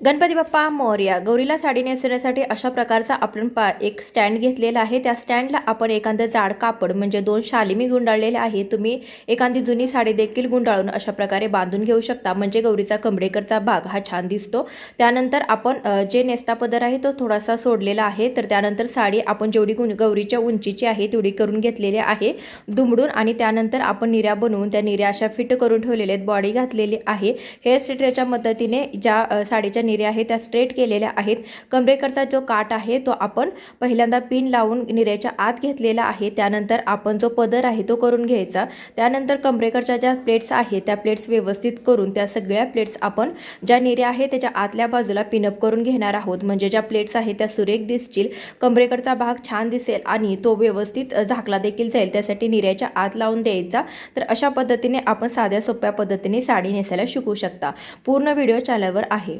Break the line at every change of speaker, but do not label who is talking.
गणपती बाप्पा मोर्या गौरीला साडी नेसण्यासाठी अशा प्रकारचा आपण पा एक स्टँड घेतलेला आहे. त्या स्टँडला आपण एखादं जाड कापड म्हणजे दोन शालिमी गुंडाळलेले आहे तुम्ही एखादी जुनी साडी देखील गुंडाळून अशा प्रकारे बांधून घेऊ शकता. म्हणजे गौरीचा कमरेकरचा भाग हा छान दिसतो. त्यानंतर आपण जे नेस्ता पदर आहे तो थोडासा सोडलेला आहे. तर त्यानंतर साडी आपण जेवढी गुण गौरीच्या उंचीची आहे तेवढी करून घेतलेली आहे. दुमडून आणि त्यानंतर आपण निऱ्या बनवून त्या निऱ्या अशा फिट करून ठेवलेल्या आहेत. बॉडी घातलेली आहे. हेअर स्ट्रेटरच्या मदतीने ज्या साडीच्या निर्या आहेत त्या स्ट्रेट केलेल्या आहेत. कमरेकरचा जो काट आहे तो आपण पहिल्यांदा पिन लावून निर्याच्या आत घेतलेला आहे. त्यानंतर आपण जो पदर आहे तो करून घ्यायचा. त्यानंतर कमरेकरच्या ज्या प्लेट्स आहेत त्या प्लेट्स व्यवस्थित करून त्या सगळ्या प्लेट्स आपण ज्या निऱ्या आहे त्याच्या आतल्या बाजूला पिनअप करून घेणार आहोत. म्हणजे ज्या प्लेट्स आहेत त्या सुरेख दिसतील कमरेकडचा भाग छान दिसेल आणि तो व्यवस्थित झाकला देखील जाईल. त्यासाठी निर्याच्या आत लावून द्यायचा. तर अशा पद्धतीने आपण साध्या सोप्या पद्धतीने साडी नेसायला शिकू शकता. पूर्ण व्हिडिओ चॅनलवर आहे.